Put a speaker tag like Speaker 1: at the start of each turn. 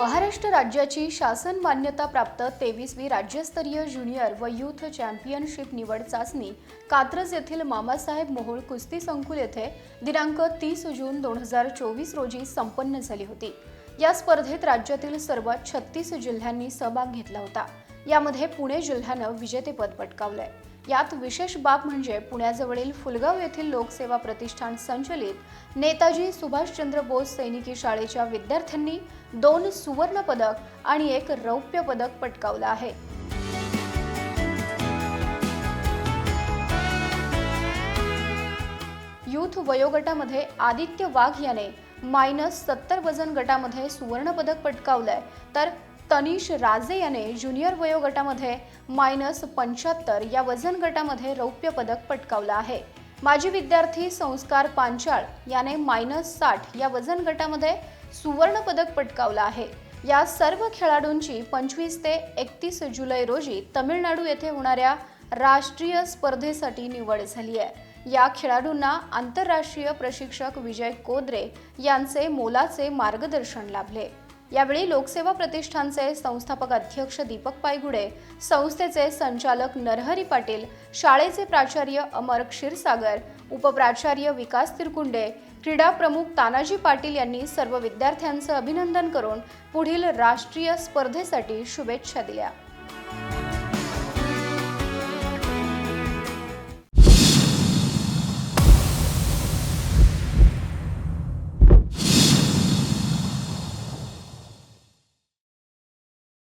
Speaker 1: महाराष्ट्र राज्याची शासन मान्यता प्राप्त तेवीसवी राज्यस्तरीय ज्युनियर व युथ चॅम्पियनशिप निवड चाचणी कात्रज येथील मामासाहेब मोहोळ कुस्ती संकुल येथे दिनांक तीस जून दोन हजार चोवीस रोजी संपन्न झाली होती. या स्पर्धेत राज्यातील सर्व छत्तीस जिल्ह्यांनी सहभाग घेतला होता. यामध्ये पुणे जिल्ह्यानं विजेतेपद पटकावलंय. यात विशेष बाब म्हणजे पुण्याजवळील फुलगाव येथील लोकसेवा प्रतिष्ठान संचलित नेताजी सुभाषचंद्र बोस सैनिकी शाळेच्या विद्यार्थ्यांनी दोन सुवर्ण पदक आणि एक रौप्य पदक पटकावलं आहे. यूथ वयोगटामध्ये आदित्य वाघ याने मायनस सत्तर वजन गटामध्ये सुवर्णपदक पटकावलं आहे तर तनिष राजे याने ज्युनियर वयोगटामध्ये मायनस पंच्याहत्तर या वजन गटामध्ये रौप्य पदक पटकावलं आहे. माजी विद्यार्थी संस्कार पांचाळ याने मायनस साठ या वजन गटामध्ये सुवर्णपदक पटकावलं आहे. या सर्व खेळाडूंची पंचवीस ते एकतीस जुलै रोजी तमिळनाडू येथे होणाऱ्या राष्ट्रीय स्पर्धेसाठी निवड झाली आहे. या खेळाडूंना आंतरराष्ट्रीय प्रशिक्षक विजय कोद्रे यांचे मोलाचे मार्गदर्शन लाभले. यावेळी लोकसेवा प्रतिष्ठानचे संस्थापक अध्यक्ष दीपक पायगुडे संस्थेचे संचालक नरहरी पाटील शाळेचे प्राचार्य अमर क्षीरसागर उपप्राचार्य विकास तिरकुंडे क्रीडा प्रमुख तानाजी पाटील यांनी सर्व विद्यार्थ्यांचं अभिनंदन करून पुढील राष्ट्रीय स्पर्धेसाठी शुभेच्छा दिल्या.